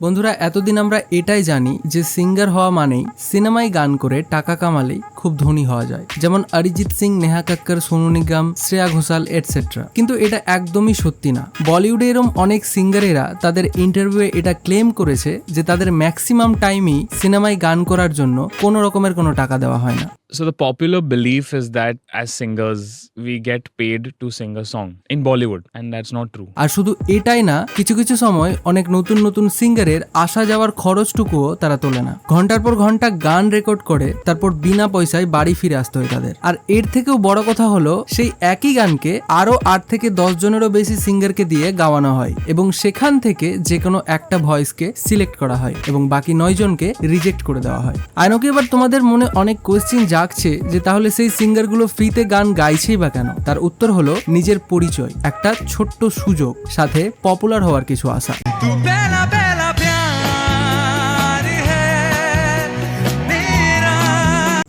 বন্ধুরা এতদিন আমরা এটাই জানি যে সিঙ্গার হওয়া মানেই সিনেমায় গান করে টাকা কামালেই খুব ধনী হওয়া যায়। যেমন অরিজিৎ সিং নেহা কাক্কর সোনু নিগম শ্রেয়া ঘোষাল এটসেট্রা কিন্তু এটা একদমই সত্যি না। বলিউডে এরম অনেক সিঙ্গারেরা তাদের ইন্টারভিউয়ে এটা ক্লেম করেছে যে তাদের ম্যাক্সিমাম টাইমই সিনেমায় গান করার জন্য কোনো রকমের কোনো টাকা দেওয়া হয় না। So the popular belief is that as singers we get paid to sing a song in Bollywood and that's not true. আর শুধু এটাই না কিছু কিছু সময় অনেক নতুন নতুন সিঙ্গারের আসা যাওয়ার খরচটুকুও তারা তোলে না। ঘণ্টার পর ঘণ্টা গান রেকর্ড করে তারপর বিনা পয়সায় বাড়ি ফিরে আসতে হয় তাদের। আর এর থেকেও বড় কথা হলো, সেই একই গানকে আরও আট থেকে দশ জনেরও বেশি সিঙ্গারকে দিয়ে গাওয়ানো হয় এবং সেখান থেকে যে কোনো একটা ভয়েসকে সিলেক্ট করা হয় এবং বাকি নয় জনকে রিজেক্ট করে দেওয়া হয়। আইনকে এবার তোমাদের মনে অনেক কোয়েশ্চেন জাগছে যে তাহলে সেই সিঙ্গারগুলো ফ্রিতে গান গাইছেই বা কেন? তার উত্তর হলো, নিজের পরিচয়, একটা ছোট্ট সুযোগ, সাথে পপুলার হওয়ার কিছু আশা।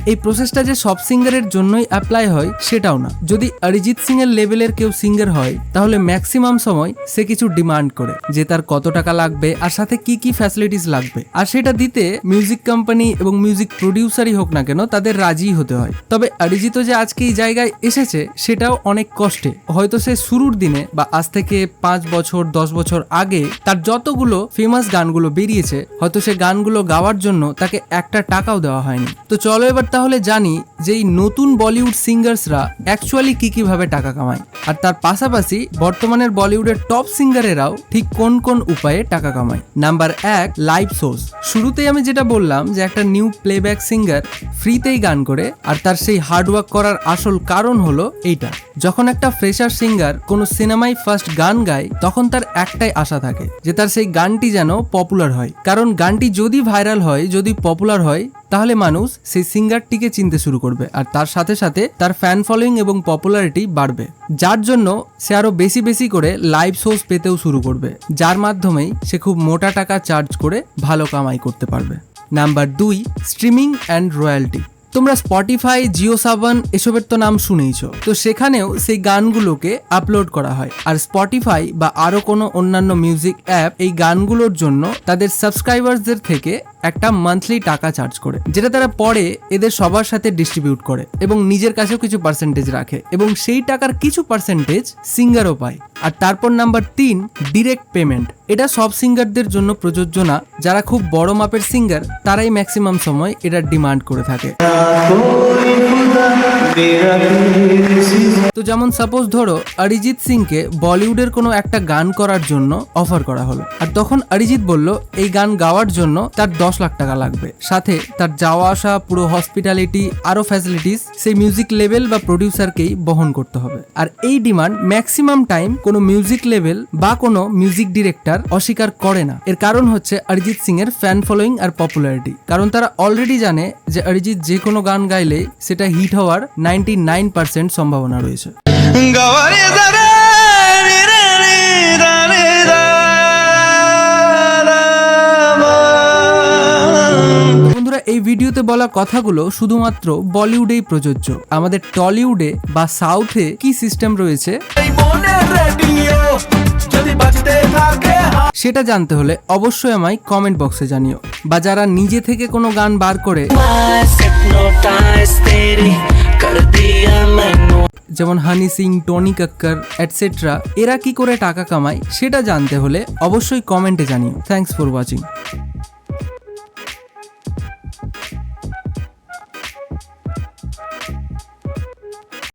এই প্রসেসটা যে সব সিঙ্গারের জন্যই অ্যাপ্লাই হয়, সেটাও না। যদি অরিজিৎ সিং এর লেভেলের কেউ সিঙ্গার হয়, তাহলে ম্যাক্সিমাম সময় সে কিছু ডিমান্ড করে, যে তার কত টাকা লাগবে, আর সাথে কি কি ফ্যাসিলিটিস লাগবে। আর সেটা দিতে মিউজিক কোম্পানি এবং মিউজিক প্রডিউসারই হোক না কেন, তাদের রাজি হতে হয়। তবে অরিজিৎও যে আজকে এই জায়গায় এসেছে, সেটাও অনেক কষ্টে। হয়তো সে শুরুর দিনে বা আজ থেকে পাঁচ বছর, দশ বছর আগে তার যতগুলো ফেমাস গানগুলো বেরিয়েছে, হয়তো সে গানগুলো গাওয়ার জন্য তাকে একটা টাকাও দেওয়া হয়নি। তো চলো এবার তাহলে জানি যে এই নতুন বলিউড সিঙ্গার্সরা অ্যাকচুয়ালি কি কীভাবে টাকা কামায়। আর তার পাশাপাশি বর্তমানের বলিউডের টপ সিঙ্গারেরাও ঠিক কোন কোন উপায়ে টাকা কামায়। নাম্বার এক লাইভ সোর্স শুরুতেই আমি যেটা বললাম যে একটা নিউ প্লেব্যাক সিঙ্গার ফ্রিতেই গান করে, আর তার সেই হার্ডওয়ার্ক করার আসল কারণ হলো এইটা। যখন একটা ফ্রেশার সিঙ্গার কোনো সিনেমায় ফার্স্ট গান গায়, তখন তার একটাই আশা থাকে যে তার সেই গানটি যেন পপুলার হয়। কারণ গানটি যদি ভাইরাল হয়, যদি পপুলার হয় তাহলে মানুষ সেই সিঙ্গারটিকে চিনতে শুরু করবে আর তার সাথে সাথে তার ফ্যান ফলোয়িং এবং পপুলারিটি বাড়বে। যার জন্য সে আরও বেশি বেশি করে লাইভ শোজ পেতেও শুরু করবে, যার মাধ্যমেই সে খুব মোটা টাকা চার্জ করে ভালো কামাই করতে পারবে। নাম্বার দুই স্ট্রিমিং অ্যান্ড রয়্যালটি তোমরা স্পটিফাই জিও সাবান এসবের তো নাম শুনেইছো। তো সেখানেও সেই গানগুলোকে আপলোড করা হয়। আর স্পটিফাই বা আরও কোনো অন্যান্য মিউজিক অ্যাপ এই গানগুলোর জন্য তাদের সাবস্ক্রাইবারদের থেকে একটা মান্থলি টাকা চার্জ করে, যেটা তারা পরে এদের সবার সাথে ডিস্ট্রিবিউট করে এবং নিজের কাছেও কিছু পার্সেন্টেজ রাখে এবং সেই টাকার কিছু পার্সেন্টেজ সিঙ্গারও পায়। আর তারপর নাম্বার তিন ডিরেক্ট পেমেন্ট এটা সব সিঙ্গারদের জন্য প্রযোজ্য না, যারা খুব বড় মাপের সিঙ্গার তারাই ম্যাক্সিমাম সময় এটা ডিমান্ড করে থাকে। তো যেমন সাপোজ ধরো অরিজিৎ সিংকে বলিউডের কোনো একটা গান করার জন্য অফার করা হলো। আর তখন অরিজিৎ বলল, এই গান গাওয়ার জন্য তার দশ লাখ টাকা লাগবে। সাথে তার যাওয়া আসা, পুরো হসপিটালিটি আরও ফ্যাসিলিটিস সেই মিউজিক লেভেল বা প্রডিউসারকেই বহন করতে হবে। আর এই ডিমান্ড ম্যাক্সিমাম টাইম কোনো মিউজিক লেভেল বা কোনো মিউজিক ডিরেক্টর অস্বীকার করে না। এর কারণ হচ্ছে অরিজিৎ সিং এর ফ্যান ফলোয়িং আর পপুলারিটি কারণ তারা অলরেডি জানে যে অরিজিৎ যে কোনো গান গাইলে সেটা হিট হওয়ার নাইনটি নাইন পার্সেন্ট সম্ভাবনা রয়েছে। এই ভিডিওতে বলা কথাগুলো শুধুমাত্র বলিউডেই প্রযোজ্য। আমাদের টলিউডে বা সাউথে কি সিস্টেম রয়েছে? সেটা জানতে হলে অবশ্যই আমায় কমেন্ট বক্সে জানিও। বা যারা নিজে থেকে কোনো গান বার করে যেমন হানি সিং, টনি কাক্কর অ্যাটসেট্রা এরা কি করে টাকা কামায় সেটা জানতে হলে অবশ্যই কমেন্টে জানিও। Thanks for watching